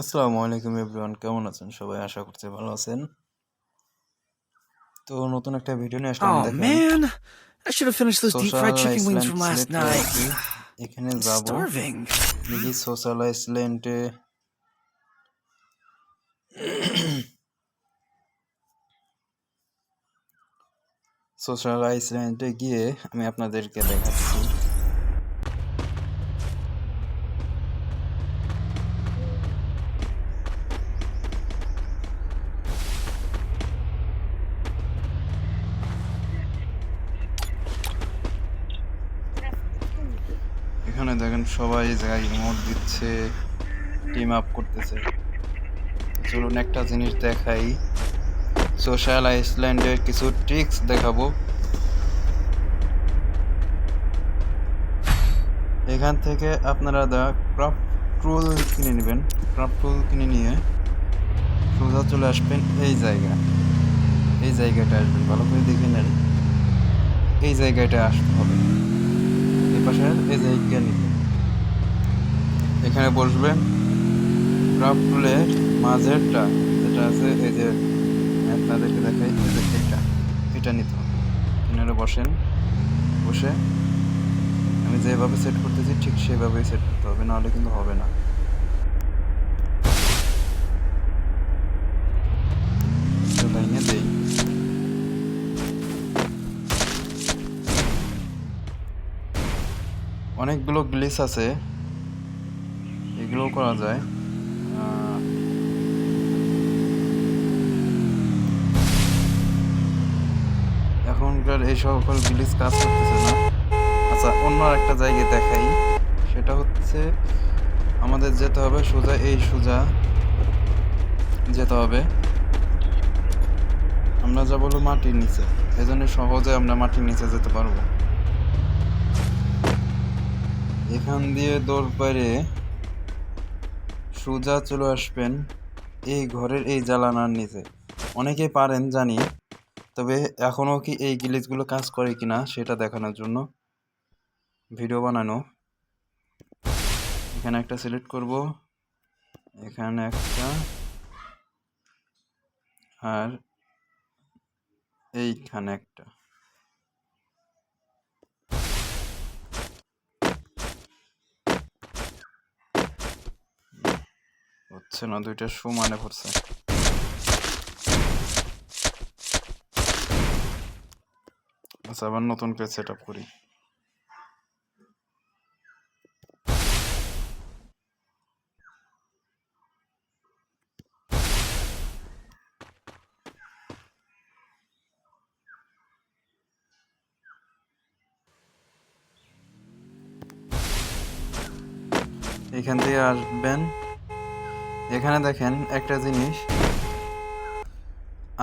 আসসালামু আলাইকুম এভরিওয়ান কেমন আছেন? সবাই আশা করছি ভালো আছেন। তো নতুন একটা ভিডিও নিয়ে আসলাম Oh দেখেন। finished those deep social fried chicken wings Iceland from last select night. করেছি এখানে যাব। Starving. দেখি সোশ্যাল আইসল্যান্ডে সোশ্যাল আইসল্যান্ডে গিয়ে আমি আপনাদেরকে দেখাচ্ছি। এখানে দেখেন সবাই জায়গায় ইমোট দিচ্ছে টিম আপ করতেছে। চলুন একটা জিনিস দেখাই। সোশ্যাল আইসল্যান্ডের কিছু ট্রিক্স দেখাবো। এখান থেকে আপনারা দা ক্রাফট টুল কিনে নেবেন। ক্রাফট টুল কিনে নিয়ে সোজা চলে আসবেন এই জায়গা। এই জায়গাটা আসবেন, ভালো করে দেখে নেন। এই জায়গাটা আসতে হবে। পাশে এই যে জ্ঞানী এখানে বসবে রাফুলের মাঝেরটা, যেটা আছে, এই যে আপনাদেরকে দেখাই, এই যে এটা এটা নিতে হবে। বসেন, বসে। আমি যেভাবে সেট করতেছি, ঠিক সেভাবেই সেট করতে হবে, নাহলে কিন্তু হবে না। অনেকগুলো গ্লিস আছে। এগুলোও করা যায়। এখনকার এই সকল গ্লিস কাজ করতেছে না। আচ্ছা অন্য একটা জায়গায় দেখাই। সেটা হচ্ছে আমাদের যেতে হবে সোজা, এই সোজা যেতে হবে। আমরা যা বলব মাটির নিচে। এই জন্য সহজে আমরা মাটির নিচে যেতে পারব। এখান দিয়ে দৌড় পারে সোজা চলে আসবেন এই ঘরের এই জ্বালানার নিচে। অনেকেই পারেন, জানি, তবে এখনও কি এই গ্লিচগুলো কাজ করে কিনা সেটা দেখানোর জন্য ভিডিও বানানো। এখানে একটা সিলেক্ট করব। এখানে একটা, আর এইখানে একটা। হচ্ছে না, দুইটা সমানে পড়ছে। আচ্ছা আবার নতুন করে সেট আপ করি। এখান থেকে আসবেন এখানে দেখেন একটা জিনিস।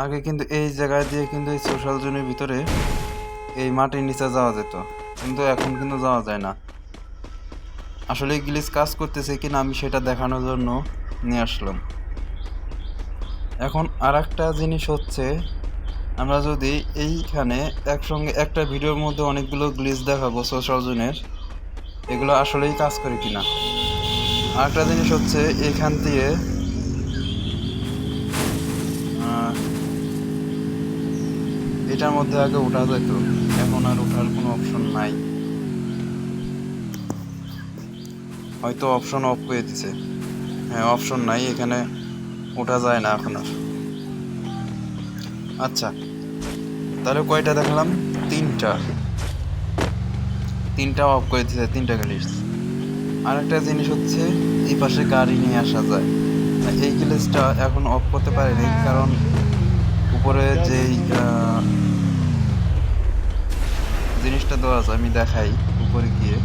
আগে কিন্তু এই জায়গায় দিয়ে কিন্তু এই সোশ্যাল জোনের ভিতরে এই মাটির নিচে যাওয়া যেত। কিন্তু এখন কিন্তু যাওয়া যায় না। আসলে গ্লিচ কাজ করতেছে কিনা আমি সেটা দেখানোর জন্য নিয়ে আসলাম। এখন আর একটা জিনিস হচ্ছে, আমরা যদি এইখানে একসঙ্গে একটা ভিডিওর মধ্যে অনেকগুলো গ্লিচ দেখাবো সোশ্যাল জোনের, এগুলো আসলেই কাজ করে কিনা। আরেকটা জিনিস হচ্ছে এখান দিয়ে এটার মধ্যে আগে ওঠা যেত। এখন আর ওঠার কোনো অপশন নাই। হয়তো অপশন অফ করে দিছে। হ্যাঁ অপশন নাই, এখানে ওঠা যায় না এখন আর। আচ্ছা তাহলে কয়টা দেখলাম? তিনটা। তিনটা অফ করে দিছে তিনটা গ্লিচ আরেকটা জিনিস হচ্ছে, এই পাশে গাড়ি নিয়ে আসা যায়। এই গ্লিচটা এখন অফ করতে পারিনি, কারণ উপরে যেই জিনিসটা দেওয়া আছে, আমি দেখাই উপরে গিয়ে।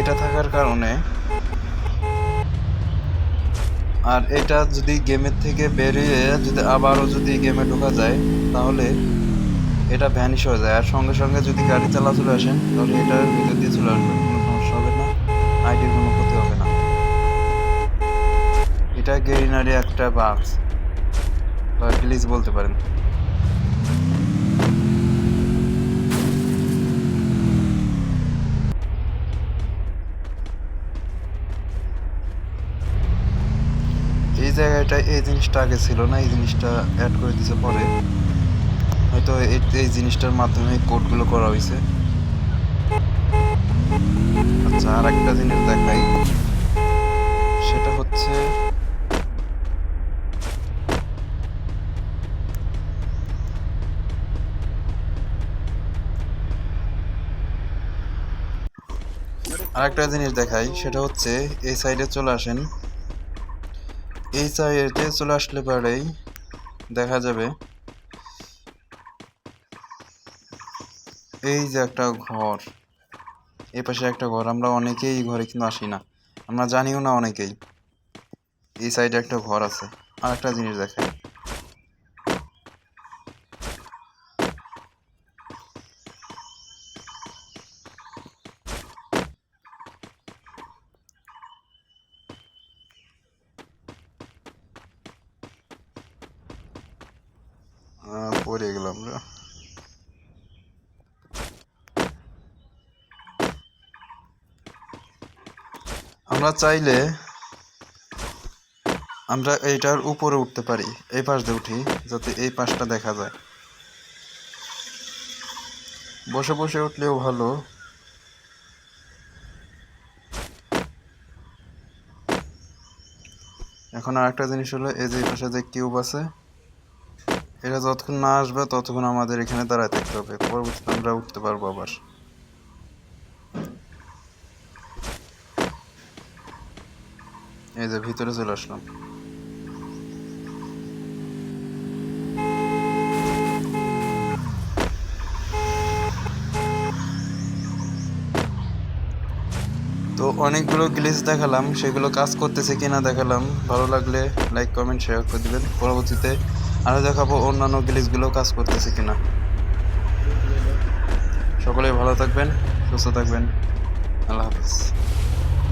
এটা থাকার কারণে আর এটা যদি গেমের থেকে বেরিয়ে যদি আবারও যদি গেমে ঢোকা যায়, তাহলে এটা ভ্যানিশ হয়ে যায়। আর সঙ্গে সঙ্গে যদি গাড়ি চালা চলে আসেন, তাহলে এটার ভিতর দিয়ে চলে আসবেন। কোনো সমস্যা হবে না। আইডির কোনো ক্ষতি হবে না। এটা গেরিনারি একটা বাক্স বা গ্লিজ বলতে পারেন। এই জায়গাটা এই জিনিসটা আগে ছিল না, এই জিনিসটা অ্যাড করে দিতে পরে। হয়তো এই জিনিসটার মাধ্যমে কোডগুলো করা হয়েছে। আচ্ছা আর একটা জিনিস দেখাই। সেটা হচ্ছে আরেকটা জিনিস দেখাই, সেটা হচ্ছে এই সাইডে চলে আসেন। এই সাইডে চলে আসলে পরেই দেখা যাবে এই যে একটা ঘর, এই পাশে একটা ঘর, আমরা অনেকেই ঘরে কিন্তু আসি না। আমরা জানিও না অনেকেই। এই সাইডে একটা ঘর আছে। আর একটা জিনিস দেখাই। পড়ে গেলাম রে। আমরা চাইলে আমরা এইটার উপরে উঠতে পারি, এই পাশ দিয়ে উঠি, যাতে এই পাশটা দেখা যায়। বসে বসে উঠলেও ভালো। এখন আর একটা জিনিস হলো, এই যে এই পাশে যে কিউব আছে, এটা যতক্ষণ না আসবে ততক্ষণ আমাদের এখানে দাঁড়ায় থাকতে হবে। পরবর্তীতে আমরা উঠতে পারব আবার। এই যে ভিতরে চলে আসলাম। তো অনেকগুলো গ্লিচ দেখালাম, সেগুলো কাজ করতেছে কিনা দেখালাম। ভালো লাগলে লাইক কমেন্ট শেয়ার করে দিবেন। পরবর্তীতে আরও দেখাবো অন্যান্য গ্লিচগুলো কাজ করতেছে কিনা। সকলেই ভালো থাকবেন, সুস্থ থাকবেন। আল্লাহ হাফিজ।